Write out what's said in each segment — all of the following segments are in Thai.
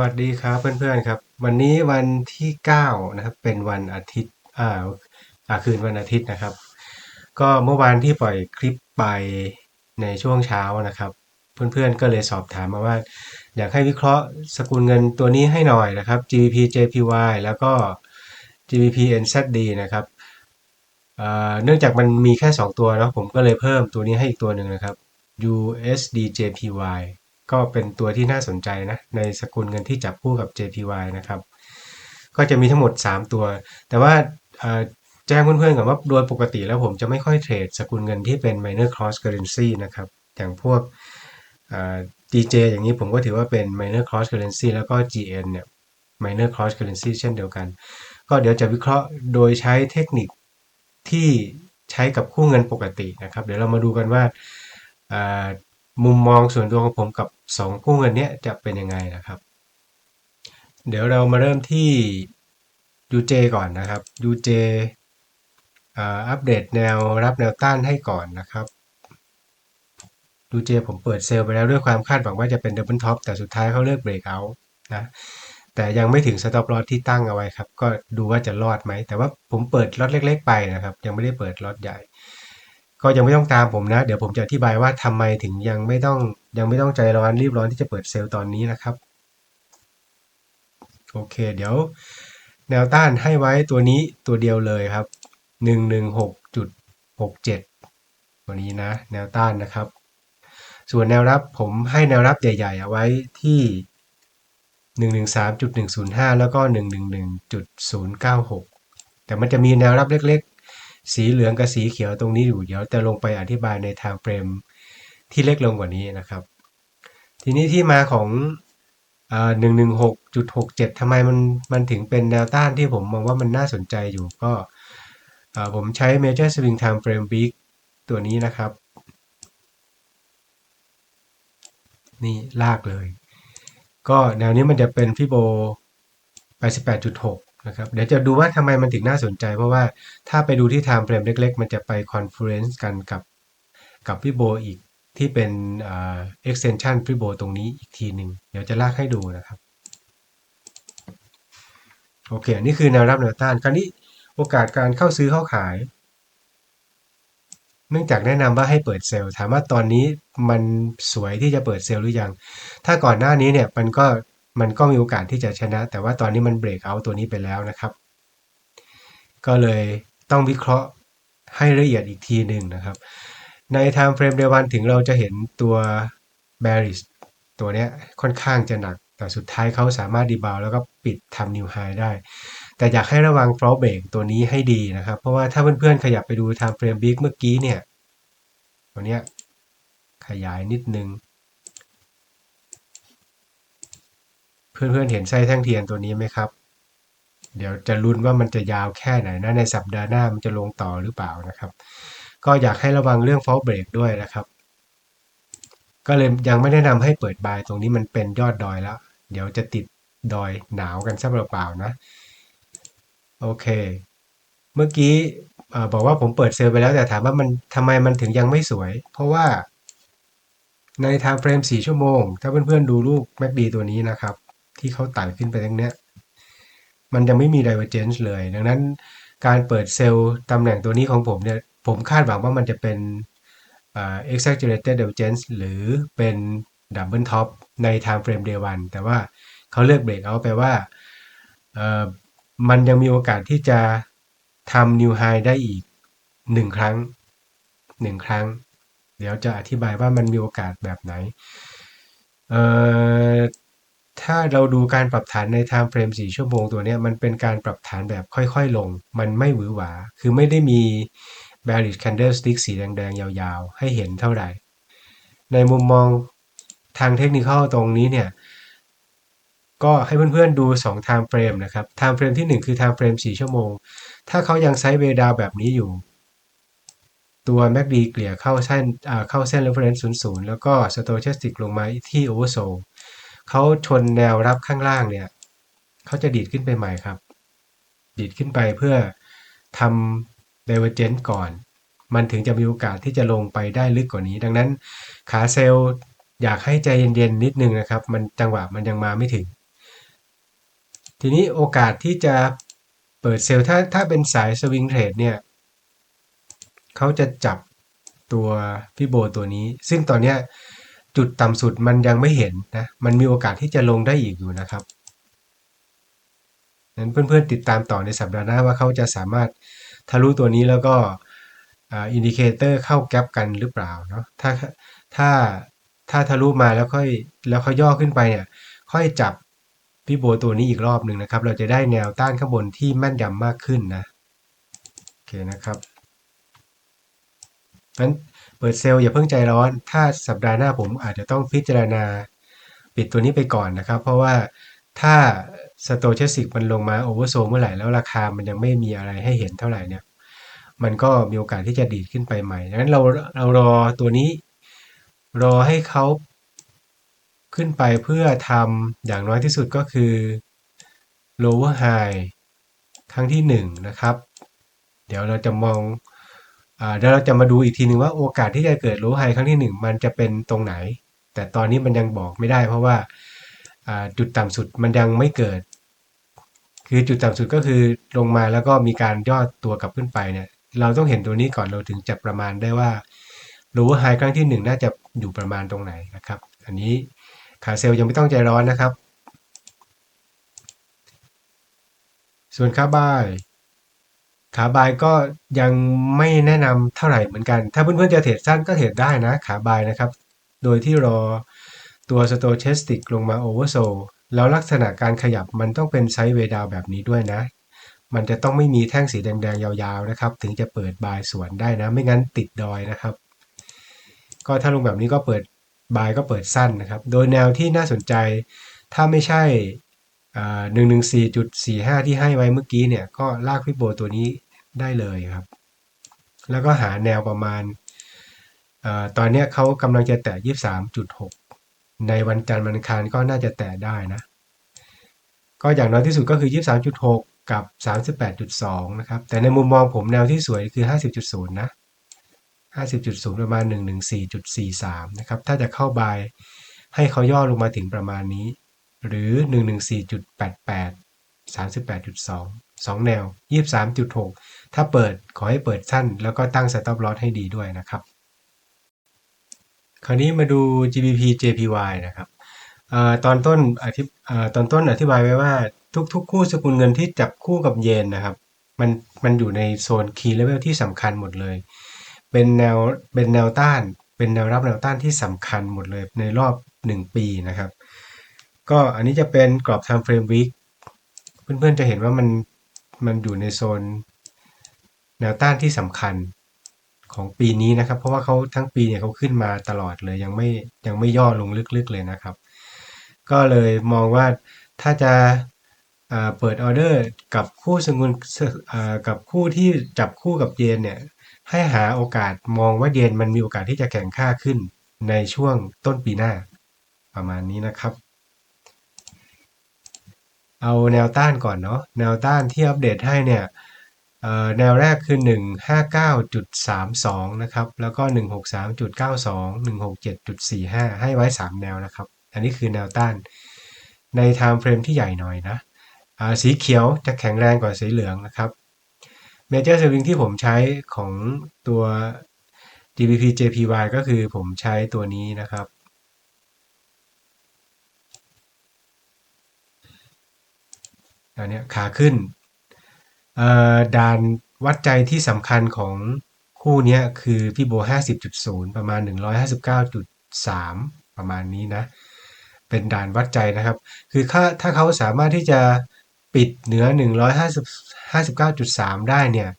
สวัสดีครับเพื่อนๆครับ วันนี้วันที่9นะครับเป็นวันอาทิตย์อ่าอาคืนวันอาทิตย์นะครับ ก็เมื่อวานที่ปล่อยคลิปไปในช่วงเช้านะครับ เพื่อนๆก็เลยสอบถามมาว่า อยากให้วิเคราะห์สกุลเงินตัวนี้ให้หน่อยนะครับ GBP JPY แล้วก็ GBP NZD นะครับเนื่องจากมันมีแค่ 2 ตัวเนาะผมก็เลยเพิ่มตัวนี้ให้อีกตัวหนึ่งนะครับ USD JPY ก็เป็นตัวที่น่าสนใจนะในสกุลเงินที่จับคู่กับ JPY นะครับ ก็จะมีทั้งหมด 3 ตัว แต่ว่าแจ้งเพื่อนๆก่อนว่าโดยปกติแล้วผมจะไม่ค่อยเทรดสกุลเงินที่เป็น minor cross currency นะครับ อย่างพวก DJ อย่างนี้ผมก็ถือว่าเป็น minor cross currency แล้วก็ GN เนี่ย minor cross currency เช่นเดียวกัน ก็เดี๋ยวจะวิเคราะห์โดยใช้เทคนิคที่ใช้กับคู่เงินปกตินะครับ เดี๋ยวเรามาดูกันว่าอ่า มุมมองส่วนตัวของผมกับ 2 คู่เงินนี้จะเป็นยังไงนะครับ เดี๋ยวเรามาเริ่มที่ UJ ก่อนนะครับ UJ อัปเดตแนวรับแนวต้านให้ก่อนนะครับ UJ ผมเปิดเซลล์ไปแล้วด้วยความคาดหวังว่าจะเป็นดับเบิลท็อปแต่สุดท้ายเขาเลือกเบรกเอาท์นะแต่ยังไม่ถึงสต็อปลอ s ที่ตั้งเอาไว้ครับ ก็ดูว่าจะรอดไหม แต่ว่าผมเปิดล็อตเล็ก ๆ ไปนะครับ ยังไม่ได้เปิดล็อตใหญ่ ก็ยังไม่ต้องตามผมนะ เดี๋ยวผมจะอธิบายว่าทำไมถึงยังไม่ต้องยังไม่ต้องใจร้อนรีบร้อนที่จะเปิดเซลล์ตอนนี้นะครับ โอเค เดี๋ยว แนวต้านให้ไว้ตัวนี้ตัวเดียวเลยครับ 116.67 ตัวนี้นะ แนวต้านนะครับ ส่วนแนวรับผมให้แนวรับใหญ่ๆเอาไว้ที่ 113.105 แล้วก็ 111.096 แต่มันจะมีแนวรับเล็ก สีเหลืองกับสีเขียวตรงนี้อยู่เดี๋ยวจะลงไปอธิบายในทางเฟรมที่เล็กลงกว่านี้นะครับ ทีนี้ที่มาของหนึ่งหนึ่งหกจุดหกเจ็ดทำไมมันมันถึงเป็นแนวต้านที่ผมมองว่ามันน่าสนใจอยู่ก็ผมใช้ Major Swing Time Frame Week ตัวนี้นะครับ นี่ลากเลย ก็แนวนี้มันจะเป็นฟิโบ88.6 นะครับเดี๋ยวจะดูว่าทำไมมันถึงน่าสนใจ เพราะว่าถ้าไปดูที่ time frame เล็ก ๆ มันจะไป confluence กันกับกับฟิโบอีกที่เป็น extension ฟิโบตรงนี้อีกทีหนึ่งเดี๋ยวจะลากให้ดูนะครับโอเคนี่คือแนวรับแนวต้านคราวนี้โอกาสการเข้าซื้อเข้าขาย เนื่องจากแนะนำว่าให้เปิดเซลล์ถามว่าตอนนี้มันสวยที่จะเปิดเซลล์หรือยัง ถ้าก่อนหน้านี้เนี่ยมันก็ มันก็มีโอกาสที่จะชนะ แต่ว่าตอนนี้มันเบรกเอาตัวนี้ไปแล้วนะครับ ก็เลยต้องวิเคราะห์ให้ละเอียดอีกทีหนึ่งนะครับ ใน time frame day วันถึงเราจะเห็นตัว bearish ตัวเนี้ยค่อนข้างจะหนัก แต่สุดท้ายเขาสามารถดีบาวแล้วก็ปิดทำ new high ได้ แต่อยากให้ระวัง fall break ตัวนี้ให้ดีนะครับ เพราะว่าถ้าเพื่อนๆขยับไปดู time frame week เมื่อกี้เนี่ย ตัวเนี้ยขยายนิดนึง เพื่อนๆเห็นไส้แท่งเทียนตัวนี้ไหมครับ เดี๋ยวจะลุ้นว่ามันจะยาวแค่ไหนนะในสัปดาห์หน้ามันจะลงต่อหรือเปล่านะครับ ก็อยากให้ระวังเรื่อง fall break ด้วยนะครับ ก็เลยยังไม่แนะนำให้เปิดบายตรงนี้มันเป็นยอดดอยแล้ว เดี๋ยวจะติดดอยหนาวกันซะเปล่าๆนะโอเค เมื่อกี้บอกว่าผมเปิดเซลล์ไปแล้วแต่ถามว่ามันทำไมมันถึงยังไม่สวย เพราะว่าใน time frame 4ชั่วโมง ถ้าเพื่อนๆดูรูป MACD ตัวนี้นะครับ ที่เขาไต่ขึ้นไปตรงเนี้ยมันจะไม่มี divergence เลย ดังนั้นการเปิดเซลล์ตำแหน่งตัวนี้ของผมเนี่ย ผมคาดหวังว่ามันจะเป็น exaggerated divergence หรือเป็น double top ใน time frame day 1แต่ว่าเขาเลือก break out ไปว่า มันยังมีโอกาสที่จะทำ new high ได้อีก1ครั้ง1ครั้ง เดี๋ยวจะอธิบายว่ามันมีโอกาสแบบไหน ถ้าเราดูการปรับฐานใน time frame 4 ชั่วโมงตัวนี้มันเป็นการปรับฐานแบบค่อยๆลง มันไม่หวือหวา คือไม่ได้มี bearish candlestick สีแดงๆ ยาวๆ ให้เห็นเท่าไหร่ ในมุมมองทางเทคนิคตรงนี้เนี่ย ก็ให้เพื่อนๆดู 2 time frame นะครับ time frame ที่ 1 คือ time frame 4 ชั่วโมง ถ้าเขายังไซด์เวดาวแบบนี้อยู่ ตัว MACD เกลี่ยเข้าเส้นเข้าเส้น reference 00 แล้วก็ stochastic ลงมาที่ oversold เขาชนแนวรับข้างล่างเนี่ยเขาจะดีดขึ้นไปใหม่ครับ ดีดขึ้นไปเพื่อทำ divergence ก่อน มันถึงจะมีโอกาสที่จะลงไปได้ลึกกว่านี้ ดังนั้นขาเซลล์อยากให้ใจเย็นๆนิดนึงนะครับ มันจังหวะมันยังมาไม่ถึง ทีนี้โอกาสที่จะเปิดเซลล์ถ้าถ้าเป็นสายสวิงเทรดเนี่ยเขาจะจับตัวพี่โบตัวนี้ ซึ่งตอนเนี้ย จุดต่ำสุดมันยังไม่เห็นนะ มันมีโอกาสที่จะลงได้อีกอยู่นะครับนั้นเพื่อนๆติดตามต่อในสัปดาห์หน้าว่าเขาจะสามารถทะลุตัวนี้แล้วก็อินดิเคเตอร์เข้าแกลบกันหรือเปล่าเนาะถ้าถ้าถ้าทะลุมาแล้วค่อยแล้วเขาย่อขึ้นไปเนี่ยค่อยจับพี่โบตัวนี้อีกรอบหนึ่งนะครับ เราจะได้แนวต้านข้างบนที่แม่นยำมากขึ้นนะโอเคนะครับนั้น เปิดเซลล์อย่าเพิ่งใจร้อน ถ้าสัปดาห์หน้าผมอาจจะต้องพิจารณาปิดตัวนี้ไปก่อนนะครับ เพราะว่าถ้าสโตเชสิกมันลงมาโอเวอร์โซเมื่อไหร่แล้วราคามันยังไม่มีอะไรให้เห็นเท่าไหร่เนี่ย มันก็มีโอกาสที่จะดีดขึ้นไปใหม่ดังนั้นเราเรารอตัวนี้ รอให้เขาขึ้นไปเพื่อทำอย่างน้อยที่สุดก็คือ lower high ครั้งที่ 1 นะครับ เดี๋ยวเราจะมอง เดี๋ยวเราจะมาดูอีกทีหนึ่งว่าโอกาสที่จะเกิด lower high ครั้งที่ 1 มันจะเป็นตรงไหน แต่ตอนนี้มันยังบอกไม่ได้เพราะว่าจุดต่ำสุดมันยังไม่เกิด คือจุดต่ำสุดก็คือลงมาแล้วก็มีการย่อตัวกลับขึ้นไปเนี่ยเราต้องเห็นตัวนี้ก่อนเราถึงจะประมาณได้ว่า lower high ครั้งที่ 1 น่าจะอยู่ประมาณตรงไหนนะครับ อันนี้ขาเซลล์ยังไม่ต้องใจร้อนนะครับ ส่วนขาบาย ขาบายก็ยังไม่แนะนำเท่าไหร่เหมือนกัน ถ้าเพื่อนๆจะเทรดสั้นก็เทรดได้นะขาบายนะครับ โดยที่รอตัวสโตเชสติกลงมาโอเวอร์โซแล้วลักษณะการขยับมันต้องเป็นไซด์เวดาวแบบนี้ด้วยนะ มันจะต้องไม่มีแท่งสีแดงๆ ยาวๆนะครับ ถึงจะเปิดบายสวนได้นะ ไม่งั้นติดดอยนะครับ ก็ถ้าลงแบบนี้ก็เปิดบายก็เปิดสั้นนะครับ โดยแนวที่น่าสนใจ ถ้าไม่ใช่ หนึ่งหนึ่งสี่จุดสี่ห้าที่ให้ไว้เมื่อกี้เนี่ยก็ลากพิโบตัวนี้ได้เลยครับ แล้วก็หาแนวประมาณอตอนนี้เขากำลังจะแตะยี่สามจุดหกในวันจันทร์วันอังคารก็น่าจะแตะได้นะ ก็อย่างน้อยที่สุดก็คือ23.6กับ38.2นะครับแต่ในมุมมองผมแนวที่สวยคือ50.0นะ50.0ประมาณ114.43นะครับถ้าจะเข้าบายให้เขาย่อลงมาถึงประมาณนี้ หรือ 114.88 38.2 2 แนว 23.6 ถ้าเปิดขอให้เปิดสั้น แล้วก็ตั้ง stop loss ให้ดีด้วยนะครับ คราวนี้มาดู GBP JPY นะครับอตอนต้นอธิตอนต้นอธิบายไว้ว่าทุกๆ คู่สกุลเงินที่จับคู่กับเยนนะครับ มันมันอยู่ในโซน Key Level ที่สำคัญหมดเลย เป็นแนวเป็นแนวต้าน เป็นแนวรับแนวต้านที่สำคัญหมดเลยในรอบ 1 ปีนะครับ ก็อันนี้จะเป็นกรอบ Time Frame Week เพื่อนๆจะเห็นว่ามันมันอยู่ในโซนแนวต้านที่สำคัญของปีนี้นะครับ เพราะว่าเขาทั้งปีเนี่ยเขาขึ้นมาตลอดเลยยังไม่ยังไม่ย่อลงลึกๆเลยนะครับ ก็เลยมองว่าถ้าจะเปิดออเดอร์กับคู่สกุลกับคู่ที่จับคู่กับเยนเนี่ยให้หาโอกาสมองว่าเยนมันมีโอกาสที่จะแข่งค่าขึ้นในช่วงต้นปีหน้า ประมาณนี้นะครับ เอาแนวต้านก่อนเนาะแนวต้านที่อัปเดตให้เนี่ยแนวแรกคือ 159.32 นะครับ แล้วก็ 163.92 167.45 ให้ไว้ 3 แนวนะครับ อันนี้คือแนวต้านใน time frame ที่ใหญ่หน่อยนะสีเขียวจะแข็งแรงกว่าสีเหลืองนะครับ Major Swing ที่ผมใช้ของตัว GBP JPY ก็คือผมใช้ตัวนี้นะครับ อันนี้ขาขึ้นด่านวัดใจที่สำคัญของคู่นี้คือพี่โบ 50.0 ประมาณ 159.3 ประมาณนี้นะ เป็นด่านวัดใจนะครับ คือถ้าถ้าเขาสามารถที่จะปิดเหนือ 159.3 ได้เนี่ย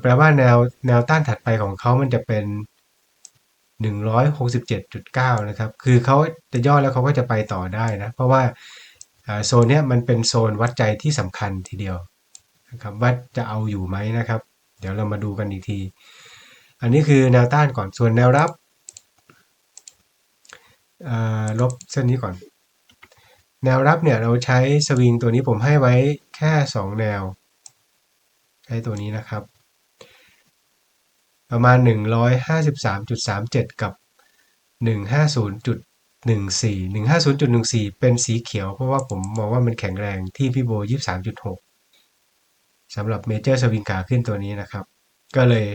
แปลว่าแนวแนวต้านถัดไปของเขามันจะเป็น 167.9 นะครับ คือเขาจะย่อแล้วเขาก็จะไปต่อได้นะ เพราะว่า โซนนี้มันเป็นโซนวัดใจที่สำคัญทีเดียวนะครับว่าจะเอาอยู่ไหมนะครับ เดี๋ยวเรามาดูกันอีกที อันนี้คือแนวต้านก่อนส่วนแนวรับลบเส้นนี้ก่อน แนวรับเนี่ยเราใช้สวิงตัวนี้ผมให้ไว้แค่ 2 แนว ใช้ตัวนี้นะครับ ประมาณ 153.37 กับ 150.1 14 150.14 เป็นสีเขียวเพราะว่าผมมองว่ามันแข็งแรงที่พี่โบ 23.6สำหรับเมเจอร์สวิงขาขึ้นตัวนี้นะครับ ก็เลย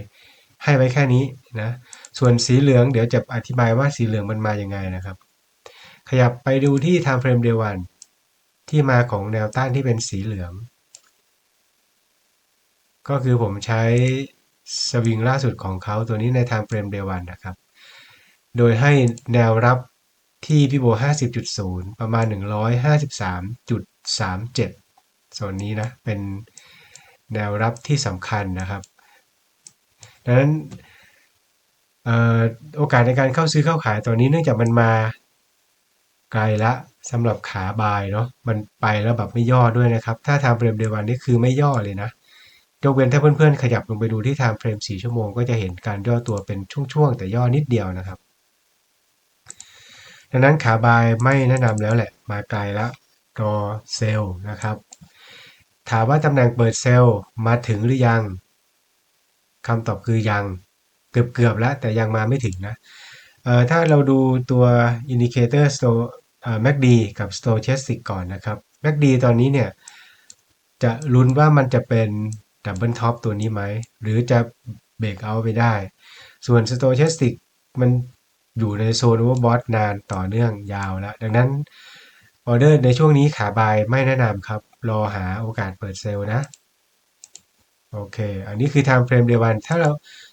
ให้ไว้แค่นี้นะ ส่วนสีเหลืองเดี๋ยวจะอธิบายว่าสีเหลืองมันมาอย่างไงนะครับ ขยับไปดูที่ time frame day 1ที่มาของแนวต้านที่เป็นสีเหลือง ก็คือผมใช้สวิงล่าสุดของเขาตัวนี้ใน time frame day 1นะครับ โดยให้แนวรับ ที่พี่โบ50.0ประมาณ153.37โซนนี้นะเป็นแนวรับที่สำคัญนะครับดังนั้นออโอกาสในการเข้าซื้อเข้าขายตัวนี้เนื่องจากมันมาไกลละสำหรับขาบายเนาะมันไปแล้วแบบไม่ย่อด้วยนะครับ ถ้า time frame day 1นี่คือไม่ย่อเลยนะยกเว้นถ้าเพื่อนๆขยับลงไปดูที่ time frame 4ชั่วโมงก็จะเห็นการย่อตัวเป็นช่วงๆ แต่ย่อนิดเดียวนะครับ ดังนั้นขาบายไม่แนะนำแล้วแหละ มาไกลแล้วรอเซลนะครับ ถามว่าตำแหน่งเปิดเซลล์มาถึงหรือยังคำตอบคือยังเกือบๆแล้วแต่ยังมาไม่ถึงนะเอ่อถ้าเราดูตัว indicator store เอ่อ MACD กับ stochastic ก่อนนะครับ MACD ตอนนี้เนี่ยจะลุ้นว่ามันจะเป็นดับเบิลท็อปตัวนี้ไหม หรือจะเบรกเอาไปได้ ส่วน stochastic มัน อยู่ในโซน overbought นานต่อเนื่องยาวแล้ว ดังนั้นออเดอร์ในช่วงนี้ขาบายไม่แนะนำครับ รอหาโอกาสเปิดเซลล์นะ โอเค อันนี้คือ time frame day 1ถ้าเรา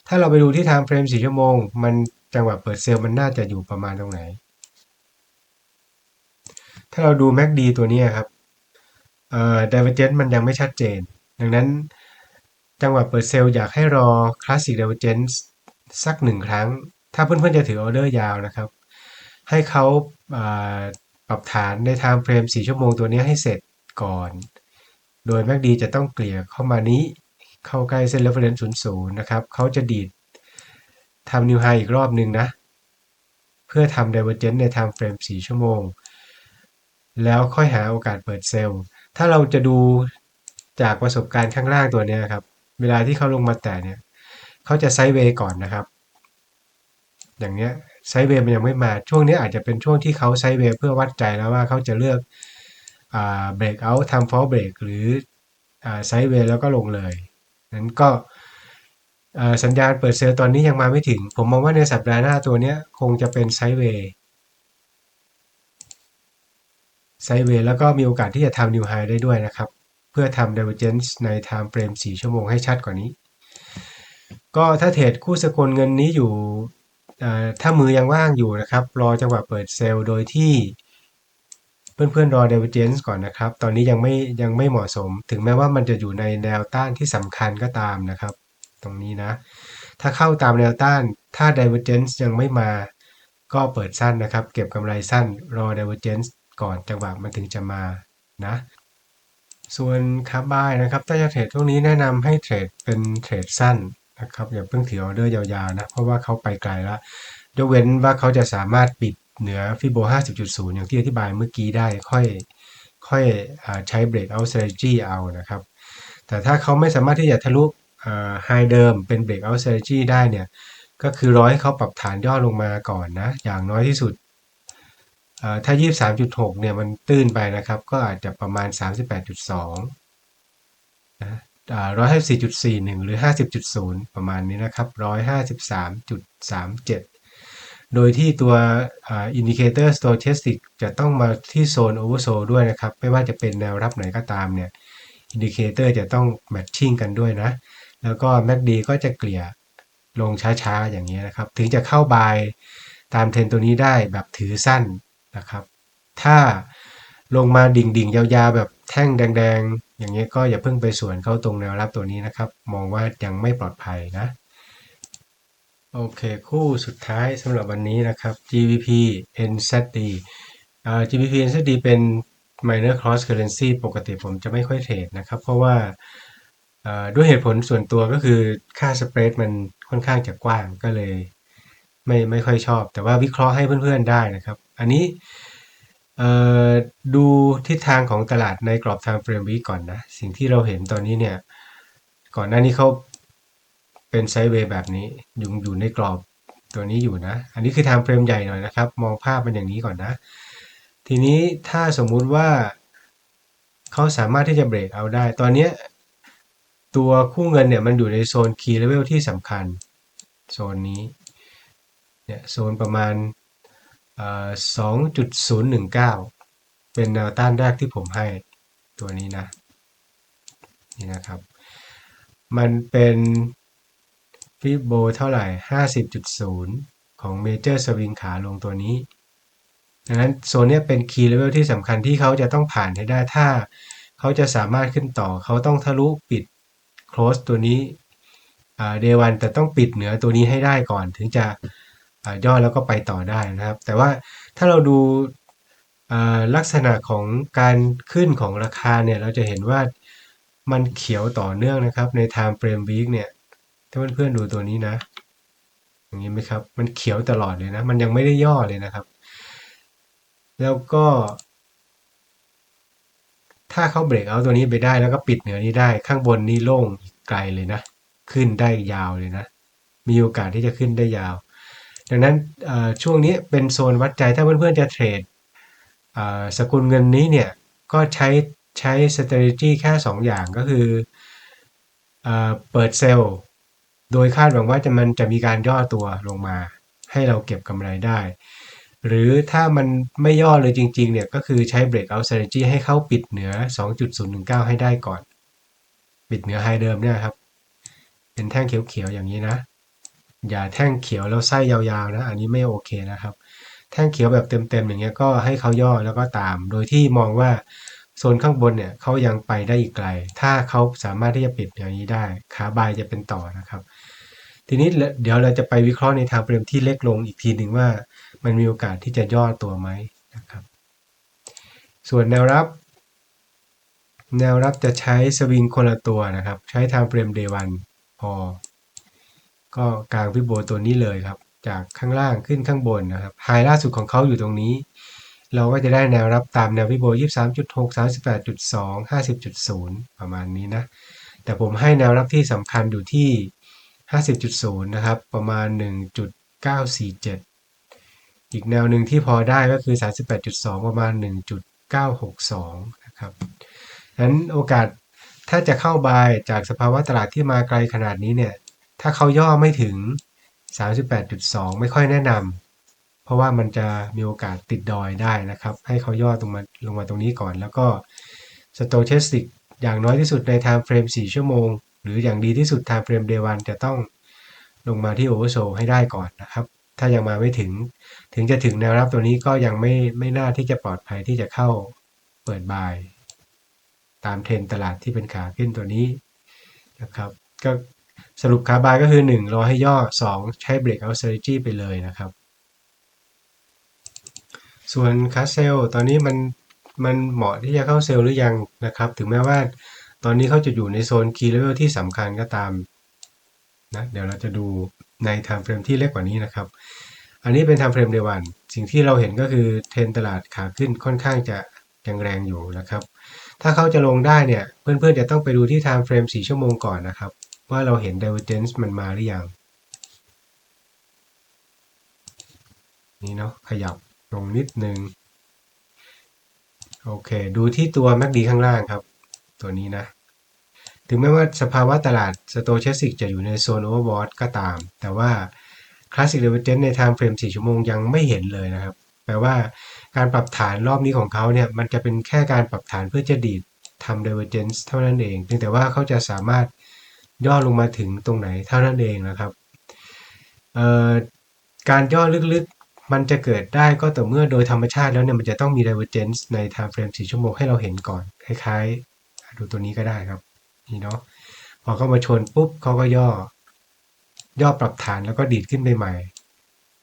ถ้าเราไปดูที่ time frame 4ชั่วโมง มันจังหวะเปิดเซลล์มันน่าจะอยู่ประมาณตรงไหน ถ้าเราดู MACD ตัวนี้ครับเอ่อ divergence มันยังไม่ชัดเจน ดังนั้นจังหวะเปิดเซลล์อยากให้รอ classic divergence สักหนึ่งครั้ง ถ้าเพื่อนๆจะถือออเดอร์ยาวนะครับ ให้เขาปรับฐานใน time frame 4ชั่วโมงตัวนี้ให้เสร็จก่อน โดย MACD จะต้องเกลี่ยเข้ามานี้เข้าใกล้เส้น reference 00 นะครับ เขาจะดีดทำ new high อีกรอบหนึ่งนะ เพื่อทำ divergence ใน time frame 4ชั่วโมง แล้วค่อยหาโอกาสเปิดเซลล์ ถ้าเราจะดูจากประสบการณ์ข้างล่างตัวนี้ครับ เวลาที่เขาลงมาแตะเนี่ย เขาจะไซด์เวย์ก่อนนะครับ อย่างเนี้ยไซเวย์มันยังไม่มาช่วงนี้อาจจะเป็นช่วงที่เขาไซเวย์เพื่อวัดใจแล้วว่าเขาจะเลือกเบรกเอาท์ทำฟอลเบรกหรือไซเวย์แล้วก็ลงเลยนั้นก็สัญญาณเปิดเซลล์ตอนนี้ยังมาไม่ถึง ผมมองว่าในสัปดาห์หน้าตัวนี้คงจะเป็นไซเวย์ไซเวย์แล้วก็มีโอกาสที่จะทำนิวไฮได้ด้วยนะครับ เพื่อทำ divergence ใน time frame 4 ชั่วโมงให้ชัดกว่านี้ ก็ถ้าเทรดคู่สกุลเงินนี้อยู่ ถ้ามือยังว่างอยู่นะครับ รอจังหวะเปิดเซลล์โดยที่เพื่อนๆรอ divergence ก่อนนะครับ ตอนนี้ยังไม่ยังไม่เหมาะสม ถึงแม้ว่ามันจะอยู่ในแนวต้านที่สำคัญก็ตามนะครับ ตรงนี้นะ ถ้าเข้าตามแนวต้าน ถ้า divergence ยังไม่มา ก็เปิดสั้นนะครับ เก็บกำไรสั้น รอ divergence ก่อนจังหวะมันถึงจะมานะ ส่วนคาบายนะครับ ถ้าจะเทรดช่วงนี้แนะนำให้เทรดเป็นเทรดสั้น นะครับอย่าเพิ่งถือออเดอร์ยาวๆนะ เพราะว่าเขาไปไกลแล้วยกเว้นว่าเขาจะสามารถปิดเหนือฟิโบ 50.0 อย่างที่อธิบายเมื่อกี้ได้ค่อยค่อยใช้ breakout strategy เอานะครับ แต่ถ้าเขาไม่สามารถที่จะทะลุไฮเดิมเป็น breakout strategy ได้เนี่ย ก็คือร้อให้เขาปรับฐานย่อลงมาก่อนนะ อย่างน้อยที่สุด ถ้า 23.6 เนี่ยมันตื้นไปนะครับ ก็อาจจะประมาณ 38.2 นะ 154.41หรือ50.0ประมาณนี้นะครับ153.37โดยที่ตัวอินดิเคเตอร์ stochastic จะต้องมาที่โซน oversold ด้วยนะครับ ไม่ว่าจะเป็นแนวรับไหนก็ตามเนี่ยอินดิเคเตอร์จะต้อง matching กันด้วยนะ แล้วก็ MACD ก็จะเกลี่ยลงช้าๆ อย่างนี้นะครับ ถึงจะเข้าบายตามเทรนตัวนี้ได้แบบถือสั้นนะครับ ถ้าลงมาดิ่งๆ ยาวๆ แบบแท่งแดงๆ อย่างเงี้ยก็อย่าเพิ่งไปสวนเข้าตรงแนวรับตัวนี้นะครับ มองว่ายังไม่ปลอดภัยนะ โอเค คู่สุดท้ายสำหรับวันนี้นะครับ GBP NZD GBP NZD เป็น minor cross currency ปกติผมจะไม่ค่อยเทรดนะครับ เพราะว่าด้วยเหตุผลส่วนตัวก็คือค่าสเปรดมันค่อนข้างจะกว้างก็เลย ไม่ไม่ค่อยชอบ แต่ว่าวิเคราะห์ให้เพื่อนๆได้นะครับ อันนี้ ดูทิศทางของตลาดในกรอบ time frame week ก่อนนะ สิ่งที่เราเห็นตอนนี้เนี่ย ก่อนหน้านี้เขาเป็นไซด์เวย์แบบนี้อยู่อยู่ในกรอบตัวนี้อยู่นะ อันนี้คือ time frame ใหญ่หน่อยนะครับ มองภาพเป็นอย่างนี้ก่อนนะ ทีนี้ถ้าสมมุติว่าเขาสามารถที่จะเบรกเอาได้ ตอนเนี้ตัวคู่เงินเนี่ยมันอยู่ในโซน key level ที่สำคัญ โซนนี้ เนี่ยโซนประมาณ สองจุดศูนย์หนึ่งเก้าเป็นแนวต้านแรกที่ผมให้ตัวนี้นะ นี่นะครับ มันเป็นฟิโบเท่าไหร่50.0ของเมเจอร์สวิงขาลงตัวนี้ดังนั้นโซนนี้เป็นคีย์เลเวลที่สำคัญที่เขาจะต้องผ่านให้ได้ถ้าเขาจะสามารถขึ้นต่อเขาต้องทะลุปิด close ตัวนี้เดวันแต่ต้องปิดเหนือตัวนี้ให้ได้ก่อนถึงจะ ย่อแล้วก็ไปต่อได้นะครับ แต่ว่าถ้าเราดูลักษณะของการขึ้นของราคาเนี่ยเราจะเห็นว่ามันเขียวต่อเนื่องนะครับ ใน time frame week เนี่ย ถ้าเพื่อนๆดูตัวนี้นะ อย่างนี้ไหมครับ มันเขียวตลอดเลยนะ มันยังไม่ได้ย่อเลยนะครับ แล้วก็ ถ้าเขาเบรกเอาตัวนี้ไปได้แล้วก็ปิดเหนือนี้ได้ ข้างบนนี่โล่งไกลเลยนะ ขึ้นได้ยาวเลยนะ มีโอกาสที่จะขึ้นได้ยาว ดังนั้นช่วงนี้เป็นโซนวัดใจถ้าเพื่อนๆจะเทรดสกุลเงินนี้เนี่ย ก็ใช้ใช้ strategy แค่ 2 อย่างก็คือเอเปิดเซลล์โดยคาดหวังว่าจะมันจะมีการย่อตัวลงมา ให้เราเก็บกำไรได้ หรือถ้ามันไม่ย่อเลยจริงๆเนี่ยก็คือใช้ breakout strategy ให้เข้าปิดเหนือ 2.019 ให้ได้ก่อน ปิดเหนือไฮเดิมเนี่ยครับ เป็นแท่งเขียวๆอย่างนี้นะ อย่าแท่งเขียวแล้วไส้ยาวๆนะ อันนี้ไม่โอเคนะครับ แท่งเขียวแบบเต็มๆอย่างเงี้ยก็ให้เขาย่อแล้วก็ตาม โดยที่มองว่าโซนข้างบนเนี่ยเขายังไปได้อีกไกล ถ้าเขาสามารถที่จะปิดอย่างนี้ได้ขาบายจะเป็นต่อนะครับ ทีนี้เดี๋ยวเราจะไปวิเคราะห์ในทางเปรียมที่เล็กลงอีกทีหนึ่งว่า มันมีโอกาสที่จะย่อตัวไหมนะครับ ส่วนแนวรับ แนวรับจะใช้สวิงคนละตัวนะครับ ใช้ทางเฟรมเดวันพอ ก็กลางพิโบตัวนี้เลยครับ จากข้างล่างขึ้นข้างบนนะครับไฮล่าสุดของเขาอยู่ตรงนี้ เราก็จะได้แนวรับตามแนววิโบ23.6 38.2 50.0 ประมาณนี้นะ แต่ผมให้แนวรับที่สำคัญอยู่ที่ 50.0 นะครับ ประมาณ 1.947 อีกแนวหนึ่งที่พอได้ก็คือ 38.2 ประมาณ 1.962 นะครับนั้นโอกาสถ้าจะเข้าบายจากสภาวะตลาดที่มาไกลขนาดนี้เนี่ย ถ้าเขาย่อไม่ถึง 38.2 ไม่ค่อยแนะนำเพราะว่ามันจะมีโอกาสติดดอยได้นะครับ ให้เขาย่อตรงมาลงมาตรงนี้ก่อน แล้วก็สโตเชสติกอย่างน้อยที่สุดใน time frame 4ชั่วโมง หรืออย่างดีที่สุด time frame day 1จะต้องลงมาที่โอเวอร์โซให้ได้ก่อนนะครับ ถ้ายังมาไม่ถึง ถึงจะถึงแนวรับตัวนี้ก็ยังไม่ไม่น่าที่จะปลอดภัยที่จะเข้าเปิดบาย ตามเทรนตลาดที่เป็นขาขึ้นตัวนี้นะครับ ก็ สรุปขาบายก็คือ 1 รอให้ย่อ 2 ใช้ breakout strategy ไปเลยนะครับ ส่วนคาเซลตอนนี้มันมันเหมาะที่จะเข้าเซลล์หรือยังนะครับ ถึงแม้ว่าตอนนี้เขาจะอยู่ในโซนคีย์เลเวลที่สำคัญก็ตามนะเดี๋ยวเราจะดูในไทม์เฟรมที่เล็กกว่านี้นะครับ อันนี้เป็นไทม์เฟรมเดวัน สิ่งที่เราเห็นก็คือเทรนตลาดขาขึ้นค่อนข้างจะยังแรงอยู่นะครับ ถ้าเขาจะลงได้เนี่ย เพื่อนๆจะต้องไปดูที่ไทม์เฟรม4ชั่วโมงก่อนนะครับ ว่าเราเห็น divergence มันมาหรือยัง นี่เนาะขยับลงนิดนึง โอเค ดูที่ตัว MACD ข้างล่างครับ ตัวนี้นะ ถึงแม้ว่าสภาวะตลาดสโตเชสิกจะอยู่ในโซนโอเวอร์บอทก็ตาม แต่ว่าคลาสสิกเดเวเจนในไทม์เฟรม4ชั่วโมงยังไม่เห็นเลยนะครับ แปลว่าการปรับฐานรอบนี้ของเขาเนี่ย มันจะเป็นแค่การปรับฐานเพื่อจะดีดทำเดเวเจนส์เท่านั้นเองเพียงแต่ว่าเขาจะสามารถ ย่อลงมาถึงตรงไหนเท่านั้นเองนะครับการย่อลึกๆมันจะเกิดได้ก็ต่อเมื่อโดยธรรมชาติแล้วเนี่ยมันจะต้องมี divergence ใน time frame 4ชั่วโมงให้เราเห็นก่อน คล้ายๆ ดูตัวนี้ก็ได้ครับ นี่เนาะพอเข้ามาชนปุ๊บเขาก็ย่อ ย่อปรับฐานแล้วก็ดีดขึ้นไปใหม่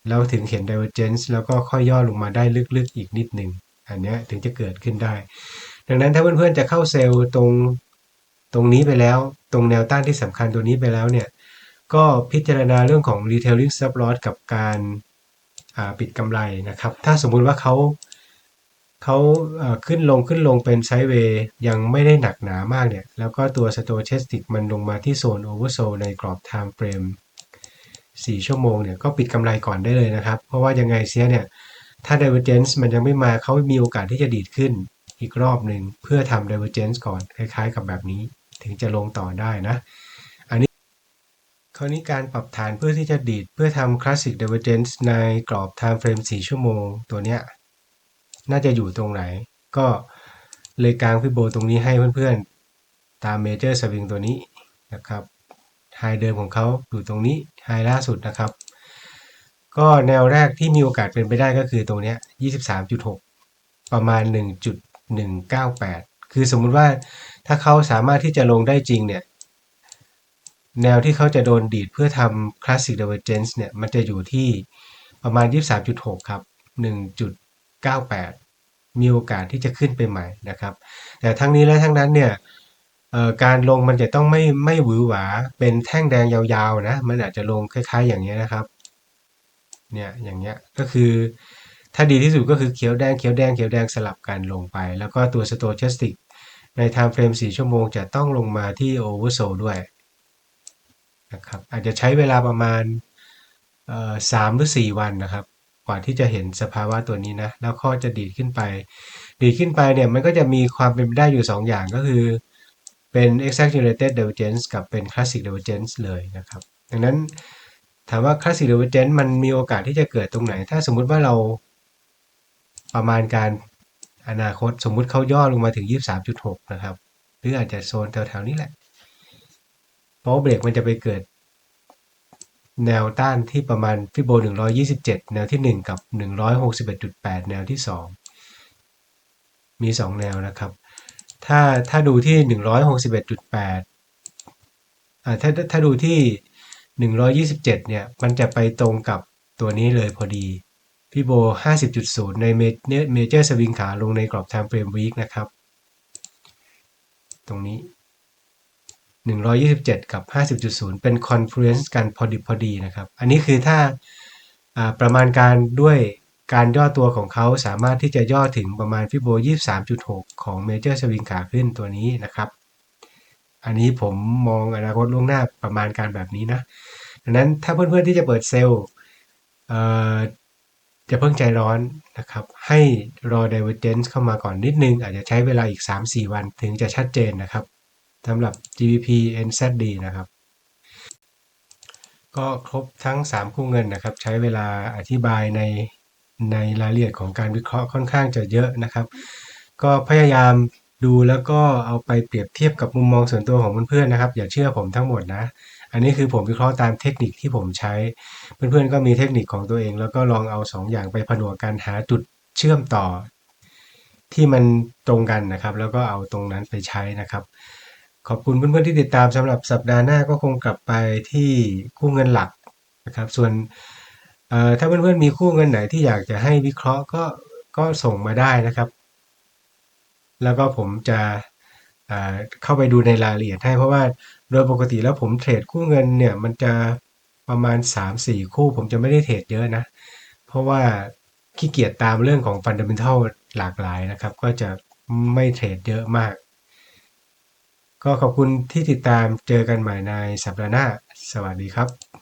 แล้วถึงเห็น divergence แล้วก็ค่อยย่อลงมาได้ลึกๆอีกนิดหนึ่งอันนี้ถึงจะเกิดขึ้นได้ ดังนั้นถ้าเพื่อนๆจะเข้าเซลล์ตรง ตรงนี้ไปแล้วตรงแนวต้านที่สำคัญตัวนี้ไปแล้วเนี่ยก็พิจารณาเรื่องของ retailing stop loss กับการปิดกำไรนะครับ ถ้าสมมุติว่าเขาเขาขึ้นลงขึ้นลงเป็นไซด์เวย์ยังไม่ได้หนักหนามากเนี่ย แล้วก็ตัวสโตเชสติกมันลงมาที่โซนโอเวอร์โซในกรอบไทม์เฟรม4 ชั่วโมงเนี่ย ก็ปิดกำไรก่อนได้เลยนะครับ เพราะว่ายังไงเสียเนี่ย ถ้า divergence มันยังไม่มาเขามีโอกาสที่จะดีดขึ้นอีกรอบหนึ่งเพื่อทำ divergence ก่อนคล้ายๆกับแบบนี้ ถึงจะลงต่อได้นะ อันนี้คราวนี้การปรับฐานเพื่อที่จะดีดเพื่อทำ classic divergence ในกรอบ time frame 4 ชั่วโมงตัวเนี้ยน่าจะอยู่ตรงไหน ก็เลยกลางฟิโบตรงนี้ให้เพื่อนๆ ตาม major swing ตัวนี้นะครับไฮเดิมของเขาอยู่ตรงนี้ไฮล่าสุดนะครับ ก็แนวแรกที่มีโอกาสเป็นไปได้ก็คือตรงเนี้ย23.6 ประมาณ 1.198 คือสมมุติว่า ถ้าเขาสามารถที่จะลงได้จริงเนี่ยแนวที่เขาจะโดนดีดเพื่อทำ classic divergence เนี่ย มันจะอยู่ที่ประมาณ 23.6 ครับ 1.98 มีโอกาสที่จะขึ้นไปใหม่นะครับ แต่ทั้งนี้และทั้งนั้นเนี่ยการลงมันจะต้องไม่ไม่หวือหวา เป็นแท่งแดงยาวๆนะ มันอาจจะลงคล้ายๆอย่างเงี้ยนะครับ เนี่ย อย่างเงี้ย ก็คือ ถ้าดีที่สุดก็คือเขียวแดงเขียวแดงเขียวแดงสลับกันลงไป แล้วก็ตัว stochastic ใน time frame 4ชั่วโมงจะต้องลงมาที่ oversold ด้วยนะครับอาจจะใช้เวลาประมาณสามหรือ 4 วันนะครับ กว่าที่จะเห็นสภาวะตัวนี้นะ แล้วข้อจะดีดขึ้นไป ดีดขึ้นไปเนี่ยมันก็จะมีความเป็นไปได้อยู่ 2 อย่างก็คือเป็น exaggerated divergence กับเป็น classic divergence เลยนะครับ ดังนั้นถามว่า classic divergence มันมีโอกาสที่จะเกิดตรงไหน ถ้าสมมุติว่าเราประมาณการ อนาคตสมมุติเขาย่อลงมาถึง 23.6 นะครับ หรืออาจจะโซนแถวๆนี้แหละ เพราะเบรกมันจะไปเกิด แนวต้านที่ประมาณฟิโบ 127 แนวที่ 1 กับ 161.8 แนวที่ 2 มี 2 แนวนะครับ ถ้าถ้าดูที่ 161.8อ่าถ้าถ้าดูที่ 127 เนี่ย มันจะไปตรงกับตัวนี้เลยพอดี ฟิโบ 50.0 ในเมเจอร์สวิงขาลงในกรอบ time frame week นะครับ ตรงนี้ 127 กับ 50.0 เป็น confluence กันพอดีพอดีนะครับ อันนี้คือถ้าประมาณการด้วยการย่อตัวของเขาสามารถที่จะย่อถึงประมาณฟิโบ 23.6 ของ Major Swing ขาขึ้นตัวนี้นะครับ อันนี้ผมมองอนาคตล่วงหน้าประมาณการแบบนี้นะ ดังนั้นถ้าเพื่อนๆที่จะเปิดเซลล์ จะเพิ่งใจร้อนนะครับ ให้รอ Divergence เข้ามาก่อนนิดนึง อาจจะใช้เวลาอีก 3-4 วันถึงจะชัดเจนนะครับสำหรับ GBP NZD นะครับ ก็ครบทั้ง 3 คู่เงินนะครับ ใช้เวลาอธิบายในในรายละเอียดของการวิเคราะห์ค่อนข้างจะเยอะนะครับ ก็พยายามดูแล้วก็เอาไปเปรียบเทียบกับมุมมองส่วนตัวของเพื่อนๆนะครับ อย่าเชื่อผมทั้งหมดนะ อันนี้คือผมวิเคราะห์ตามเทคนิคที่ผมใช้ เพื่อนๆก็มีเทคนิคของตัวเอง แล้วก็ลองเอา2ออย่างไปผนวกกันหาจุดเชื่อมต่อ ที่มันตรงกันนะครับ แล้วก็เอาตรงนั้นไปใช้นะครับขอบคุณเพื่อนๆที่ติดตามสำหรับสัปดาห์หน้าก็คงกลับไปที่คู่เงินหลักนะครับ ส่วนถ้าเพื่อนๆมีคู่เงินไหนที่อยากจะให้วิเคราะห์ก็ก็ส่งมาได้นะครับ แล้วก็ผมจะเข้าไปดูในรายละเอียดให้เพราะว่า โดยปกติแล้วผมเทรดคู่เงินเนี่ยมันจะประมาณ 3-4 คู่ ผมจะไม่ได้เทรดเยอะนะ เพราะว่าขี้เกียจตามเรื่องของฟันเดเมนทัลหลากหลายนะครับ ก็จะไม่เทรดเยอะมาก ก็ขอบคุณที่ติดตามเจอกันใหม่ในสัปดาห์หน้า สวัสดีครับ